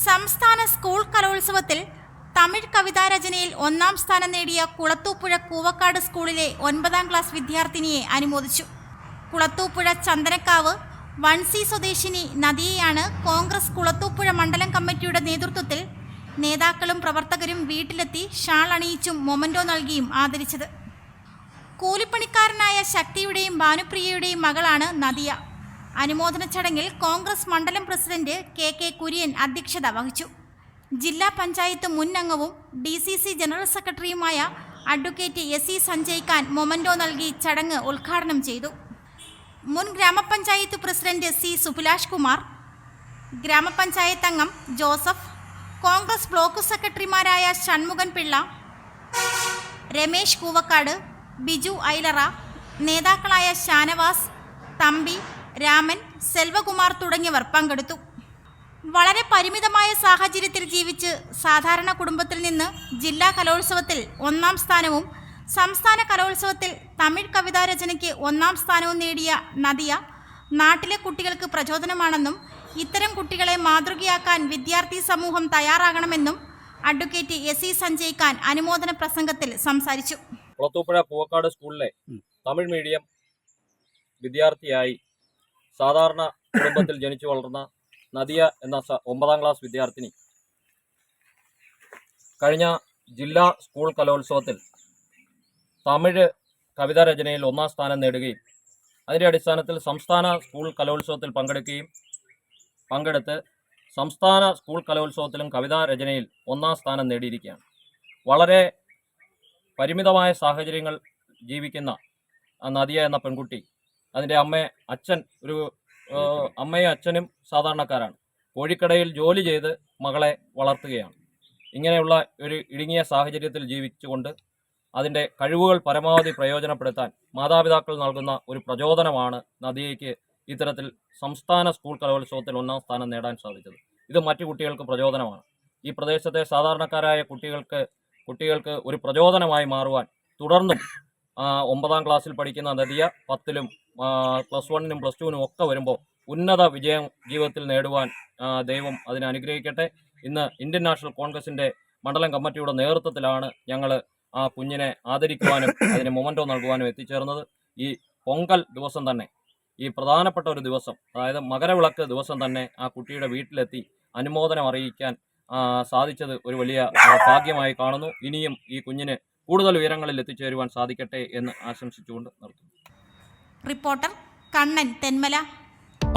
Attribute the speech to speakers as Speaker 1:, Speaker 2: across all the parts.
Speaker 1: സംസ്ഥാന സ്കൂൾ കലോത്സവത്തിൽ തമിഴ് കവിതാ രചനയിൽ ഒന്നാം സ്ഥാനം നേടിയ കുളത്തൂപ്പുഴ കൂവക്കാട് സ്കൂളിലെ ഒൻപതാം ക്ലാസ് വിദ്യാർത്ഥിനിയെ അനുമോദിച്ചു. കുളത്തൂപ്പുഴ ചന്ദനക്കാവ് വൺസി സ്വദേശിനി നദിയെയാണ് കോൺഗ്രസ് കുളത്തൂപ്പുഴ മണ്ഡലം കമ്മിറ്റിയുടെ നേതൃത്വത്തിൽ നേതാക്കളും പ്രവർത്തകരും വീട്ടിലെത്തി ഷാൾ അണിയിച്ചും മൊമന്റോ നൽകിയും ആദരിച്ചത്. കൂലിപ്പണിക്കാരനായ ശക്തിയുടെയും ഭാനുപ്രിയയുടെയും മകളാണ് നദിയ. അനുമോദന ചടങ്ങിൽ കോൺഗ്രസ് മണ്ഡലം പ്രസിഡന്റ് കെ കെ കുര്യൻ അധ്യക്ഷത വഹിച്ചു. ജില്ലാ പഞ്ചായത്ത് മുൻ അംഗവും ഡി സി സി ജനറൽ സെക്രട്ടറിയുമായ advocate S E Sanjay Khan memento നൽകി ചടങ്ങ് ഉദ്ഘാടനം ചെയ്തു. മുൻ ഗ്രാമപഞ്ചായത്ത് പ്രസിഡന്റ് സി സുഭിലാഷ് കുമാർ ഗ്രാമപഞ്ചായത്ത് അംഗം ജോസഫ് കോൺഗ്രസ് ബ്ലോക്ക് സെക്രട്ടറിമാരായ ഷൺമുഖൻ പിള്ള രമേശ് കൂവക്കാട് ബിജു ഐലറ നേതാക്കളായ ഷാനവാസ് തമ്പി രാമൻ സെൽവകുമാർ തുടങ്ങിയവർ പങ്കെടുത്തു. വളരെ പരിമിതമായ സാഹചര്യത്തിൽ ജീവിച്ച് സാധാരണ കുടുംബത്തിൽ നിന്ന് ജില്ലാ കലോത്സവത്തിൽ ഒന്നാം സ്ഥാനവും സംസ്ഥാന കലോത്സവത്തിൽ തമിഴ് കവിതാ രചനയ്ക്ക് ഒന്നാം സ്ഥാനവും നേടിയ നദിയ നാട്ടിലെ കുട്ടികൾക്ക് പ്രചോദനമാണെന്നും ഇത്തരം കുട്ടികളെ മാതൃകയാക്കാൻ വിദ്യാർത്ഥി സമൂഹം തയ്യാറാകണമെന്നും advocate S E Sanjay Khan അനുമോദന പ്രസംഗത്തിൽ സംസാരിച്ചു.
Speaker 2: കുളത്തൂപ്പുഴ പൂവക്കാട് സ്കൂളിലെ തമിഴ് മീഡിയം വിദ്യാർത്ഥിയായി സാധാരണ കുടുംബത്തിൽ ജനിച്ചു വളർന്ന നദിയ എന്ന ഒമ്പതാം ക്ലാസ് വിദ്യാർത്ഥിനി. കഴിഞ്ഞ ജില്ലാ സ്കൂൾ കലോത്സവത്തിൽ തമിഴ് കവിതാ രചനയിൽ ഒന്നാം സ്ഥാനം നേടുകയും അതിന്റെ അടിസ്ഥാനത്തിൽ സംസ്ഥാന സ്കൂൾ കലോത്സവത്തിൽ പങ്കെടുക്കുകയും പങ്കെടുത്ത് സംസ്ഥാന സ്കൂൾ കലോത്സവത്തിലും കവിതാ രചനയിൽ ഒന്നാം സ്ഥാനം നേടിയിരിക്കുകയാണ്. വളരെ പരിമിതമായ സാഹചര്യങ്ങൾ ജീവിക്കുന്ന നദിയ എന്ന പെൺകുട്ടി അതിന്റെ അമ്മ അച്ഛൻ ഒരു അമ്മയും അച്ഛനും സാധാരണക്കാരാണ്. കോഴിക്കടയിൽ ജോലി ചെയ്ത് മകളെ വളർത്തുകയാണ്. ഇങ്ങനെയുള്ള ഒരു ഇടുങ്ങിയ സാഹചര്യത്തിൽ ജീവിച്ചുകൊണ്ട് അതിന്റെ കഴിവുകൾ പരമാവധി പ്രയോജനപ്പെടുത്താൻ മാതാപിതാക്കൾ നൽകുന്ന ഒരു പ്രചോദനമാണ് നദിയയ്ക്ക് ഇത്തരത്തിൽ സംസ്ഥാന സ്കൂൾ കലോത്സവത്തിൽ ഒന്നാം സ്ഥാനം നേടാൻ സാധിച്ചത്. ഇത് മറ്റു കുട്ടികൾക്ക് പ്രചോദനമാണ്. ഈ പ്രദേശത്തെ സാധാരണക്കാരായ കുട്ടികൾക്ക് കുട്ടികൾക്ക് ഒരു പ്രചോദനമായി മാറുവാൻ തുടർന്നും ഒമ്പതാം ക്ലാസ്സിൽ പഠിക്കുന്ന നദിയ പത്തിലും പ്ലസ് വണ്ണിനും പ്ലസ് ടുവിനും ഒക്കെ വരുമ്പോൾ ഉന്നത വിജയം ജീവിതത്തിൽ നേടുവാൻ ദൈവം അതിനെ അനുഗ്രഹിക്കട്ടെ. ഇന്ന് ഇന്ത്യൻ നാഷണൽ കോൺഗ്രസിന്റെ മണ്ഡലം കമ്മിറ്റിയുടെ നേതൃത്വത്തിലാണ് ഞങ്ങൾ ആ കുഞ്ഞിനെ ആദരിക്കുവാനും അതിന് മൊമന്റോ നൽകുവാനും എത്തിച്ചേർന്നത്. ഈ പൊങ്കൽ ദിവസം തന്നെ ഈ പ്രധാനപ്പെട്ട ഒരു ദിവസം അതായത് മകരവിളക്ക് ദിവസം തന്നെ ആ കുട്ടിയുടെ വീട്ടിലെത്തി അനുമോദനം അറിയിക്കാൻ സാധിച്ചത് ഒരു വലിയ ഭാഗ്യമായി കാണുന്നു. ഇനിയും ഈ കുഞ്ഞിന് കൂടുതൽ ഉയരങ്ങളിൽ എത്തിച്ചേരുവാൻ സാധിക്കട്ടെ എന്ന് ആശംസിച്ചുകൊണ്ട് നിർത്തുന്നു.
Speaker 1: റിപ്പോർട്ടർ കണ്ണൻ തെന്മല.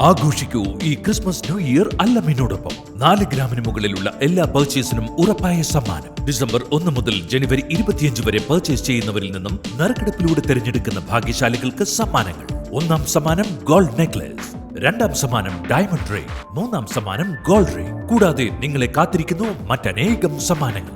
Speaker 3: ആഘോഷിക്കൂ ഈ ക്രിസ്മസ് ന്യൂ ഇയർ അല്ലമ്മിനോടൊപ്പം നാല് ഗ്രാമിന് മുകളിലുള്ള എല്ലാ പർച്ചേസിനും ഉറപ്പായ സമ്മാനം. ഡിസംബർ ഒന്ന് മുതൽ ജനുവരി ഇരുപത്തിയഞ്ച് വരെ പർച്ചേസ് ചെയ്യുന്നവരിൽ നിന്നും നറുക്കെടുപ്പിലൂടെ തിരഞ്ഞെടുക്കുന്ന ഭാഗ്യശാലികൾക്ക് സമ്മാനങ്ങൾ. ഒന്നാം സമ്മാനം ഗോൾഡ് നെക്ലസ് രണ്ടാം സമ്മാനം ഡയമണ്ട് റിംഗ് മൂന്നാം സമ്മാനം ഗോൾഡ് റിംഗ് കൂടാതെ നിങ്ങളെ കാത്തിരിക്കുന്നു മറ്റനേകം സമ്മാനങ്ങൾ.